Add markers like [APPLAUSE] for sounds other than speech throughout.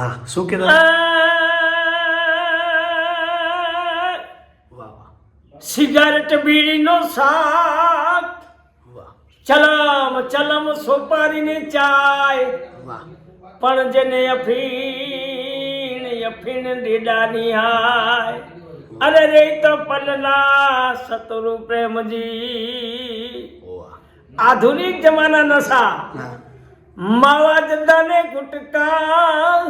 હા શું કહેતા વાહ વાહ. સિગારેટ બીડીનો સાથ વાહ. ચલમ ચલમ સોપારીને ચાય. વાહ. પણ જેને અફીણ અફીણ દીડાની હાય અરે રે તો પલના સતરુ પ્રેમજી. આધુનિક જમાના નશા માવા જદાને ગુટકા.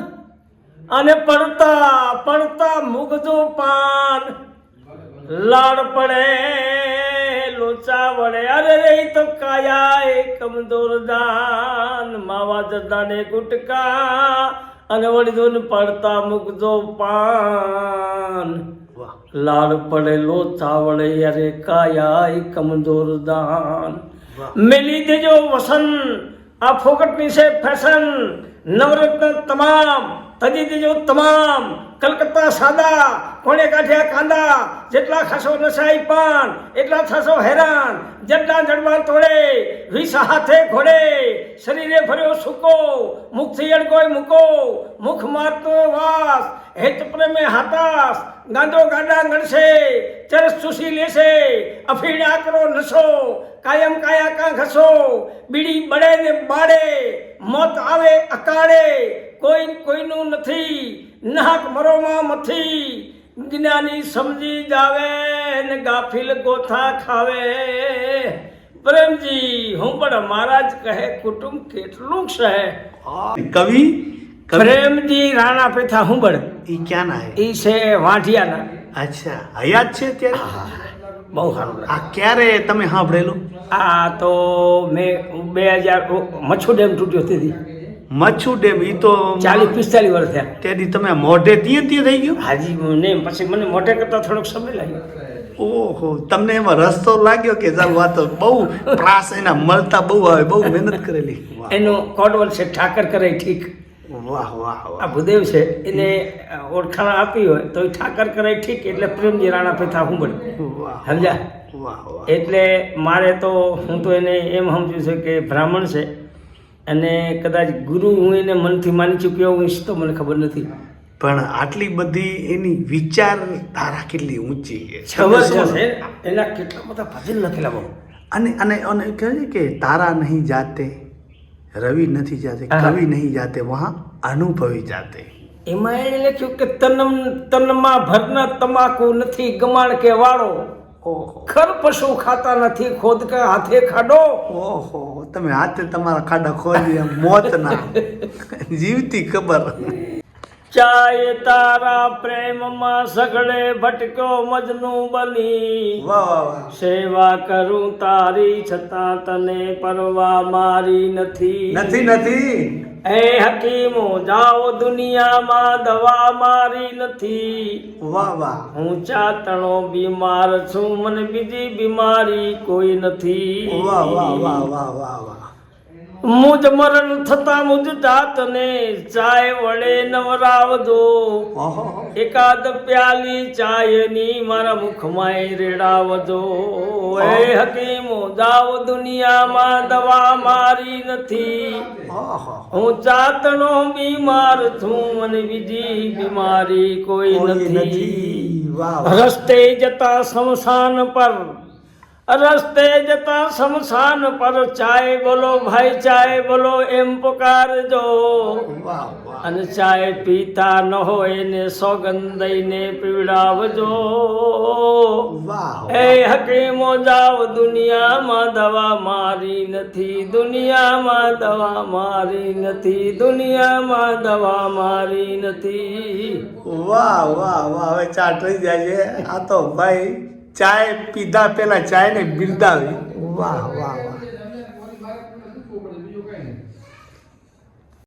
અને પડતા પડતા મુગજો પાન. લાડ પડે લોચા વડે અરે રે તો કાયા એ કમજોર દાન. માવા જદાને ગુટકા અને વળી પડતા મુગજો પાન. લાડ પડે લોચા વડે અરે કાયા એ કમજોર દાન. મેલી દેજો વસન. આ ફોકટની છે ફેશન. નવરત્ન તમામ તજી દેજો તમામ, કલકત્તા સાદા, કોણે કાઢ્યા કાંદા, જેટલા ખાસો નસાઈ પાન એટલા થશો હેરાન, જેટલા જડવા તોડે, વિષ હાથે ઘોડે, શરીરે ભર્યો સૂકો, મુખથી અડગોય મૂકો, મુખ મારતો વાસ હેત પ્રેમે હાતાસ ગાંડો ગાંડા ગણશે, ચરસ ચૂસી લેશે, અફીણ આકરો નશો, કાયમ કાયા કા ઘસો, બીડી બળે ને બાળે, મોત આવે અકાળે, કોઈ કોઈનું નથી, નાહક મરોમાં મથી, જ્ઞાની સમજી જાવે ને ગાફિલ ગોથા ખાવે. પ્રેમજી, હું પણ મહારાજ કહે, કુટુંબ કેટલું છે કવિ પ્રેમજી રાણા પેથા હુંબળ. ઈ ક્યાંના એ હે છે વાંઢિયાના. અચ્છા હયાત છે અત્યારે? બહુ સારું આ ક્યારે તમે સાંભળેલું? આ તો મેં બે હજાર મચ્છુ ડેમ તૂટ્યો તેથી. મચ્છુ ડેમ ઈ તો ચાલીસ પિસ્તાલીસ વર્ષ થયા. તેથી તમે મોઢે ત્યાં ત્યાં થઈ ગયું? હાજી ને પછી મને મોઢે કરતા થોડોક સમય લાગ્યો. ઓહો તમને એમાં રસ્તો લાગ્યો કે ચાલ વાતો બહુ પ્રાસ એના મળતા બહુ આવે બહુ મહેનત કરેલી. એનો કોડવલ છે ઠાકર કરે ઠીક. વાહ વાહ આ ભૂદેવ છે એને ઓળખાણ આપી હોય તો ઠાકર કરે ઠીક એટલે પ્રેમજી રાણા પેથા હુંબળ. વાહ એટલે મારે તો હું તો એને એમ સમજુ છું કે બ્રાહ્મણ છે અને કદાચ ગુરુ હું એને મનથી માની ચૂક્યો હું તો મને ખબર નથી. પણ આટલી બધી એની વિચારધારા કેટલી ઊંચી છે. છે એના કેટલા બધા ભજન લખેલા બહુ અને અને અને કહે છે કે તારા નહીં જાતે રવિ નથી જાતે. કવિ નહીં જાતે વહાં અનુભવી જાતે. એમાં એને લખ્યું કે તનમ તનમાં ભરના તમાકુ નથી ગમાણ કે વાળો. ખર પશુ ખાતા નથી ખોદ કે હાથે ખાડો. ઓહો તમે હાથે તમારા ખાડા ખોદી એમ મોત ના [LAUGHS] જીવતી ખબર. ચાય તારા પ્રેમમાં સગળે ભટકો મજનુ બની સેવા કરું તારી છતાં તને પરવા મારી નથી. નથી નથી. એ હકીમો જાઓ દુનિયામાં દવા મારી નથી. વાહ વાહ. હું ચાતણો બીમાર છું મને બીજી બીમારી કોઈ નથી. વાહ વાહ વાહ વાહ વાહ વાહ. મુજ મરણ થતા મુજ જાતને ચાય વડે નવરાવજો. એકાદ પ્યાલી ચાયની મારા મુખમાં રેડાવજો. એ હકીમો જાઓ દુનિયામાં દવા મારી નથી. હું ચાતણો બીમાર છું મને બીજી બીમારી કોઈ નથી. રસ્તે જતા શમશાન પર રસ્તે જતા શમશાન પર ચાય બોલો ભાઈ ચાય બોલો એમ પુકારજો અને ચાય પીતા ન હોય ને સોગંદ દઈને પીવડાવજો. વાહ એ હકીમો જાઓ દુનિયામાં દવા મારી નથી દુનિયામાં દવા મારી નથી દુનિયામાં દવા મારી નથી. વાહ વાહ વાહ. હવે ચા થઈ જાય છે. આ તો ભાઈ ચાય પીધા પેલા ચાય ને બિરદાવી. વાહ વાહ વાહ.